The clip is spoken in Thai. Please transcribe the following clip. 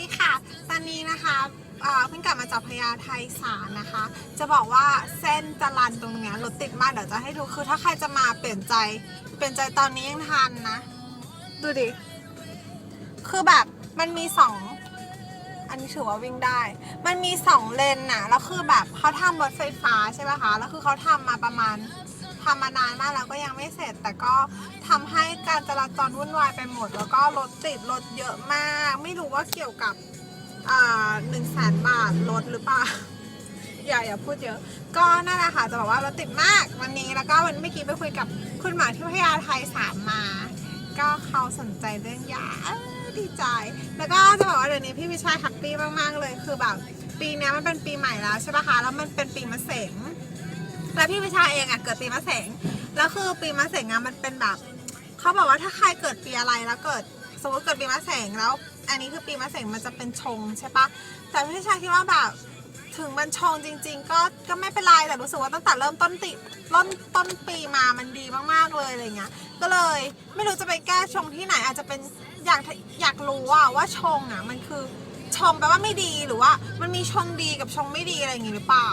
ดีค่ะตอนนี้นะคะเพิ่งกลับมาจากพญาไทสารนะคะ จะบอกว่าเส้นจรันตรงเนี้ยรถติดมากเดี๋ยวจะให้ดูคือถ้าใครจะมาเปลี่ยนใจ เปลี่ยนใจตอนนี้ยังทันนะ ดูดิ คือแบบมันมีสองอันนี้ถือว่าวิ่งได้ มันมีสองเลนน่ะแล้วคือแบบเขาทำรถไฟฟ้าใช่ไหมคะ แล้วคือเขาทำมาประมาณ ทำมานานมากแล้วก็ยังไม่เสร็จ แต่ก็ทำให้การจราจรวุ่นวายไปหมด แล้วก็รถติดรถเยอะมาก ไม่รู้ว่าเกี่ยวกับหนึ่งแสนบาทรถหรือเปล่าอย่าอย่าพูดเยอะ ก็นั่นแหละค่ะจะบอกว่ารถติดมากวันนี้แล้วก็วันเมื่อกี้ไปคุยกับคุณหมอที่พญาไทยสามมา ก็เขาสนใจเรื่องยาดีใจ แล้วก็จะบอกว่าเดี๋ยวนี้พี่วิชัยแฮปปี้มากๆเลยคือแบบปีนี้มันเป็นปีใหม่แล้วใช่ปะคะแล้วมันเป็นปีมะเสง แล้วพี่วิชัยเองอะเกิดปีมะเสงแล้วคือปีมะเสงอะมันเป็นแบบเขาบอกว่าถ้าใครเกิดปีอะไรแล้วเกิดสมมติเกิดปีมะเสงแล้ว อันนี้คือปีมะเสงมันจะเป็นชงใช่ปะแต่พี่วิชัยคิดว่าแบบถึงมันชงจริง ๆ ก็ก็ไม่เป็นไรแต่รู้สึกว่าตั้งแต่เริ่มต้นติต้นต้นปีมามันดีมากๆเลยอะไรเงี้ยก็เลยไม่รู้จะไปแก้ชงที่ไหนอาจจะเป็นอยากอยากรู้ว่าว่าชงอะมันคือชงแปลว่าไม่ดีหรือว่ามันมีชงดีกับชงไม่ดีอะไรอย่างงี้หรือเปล่า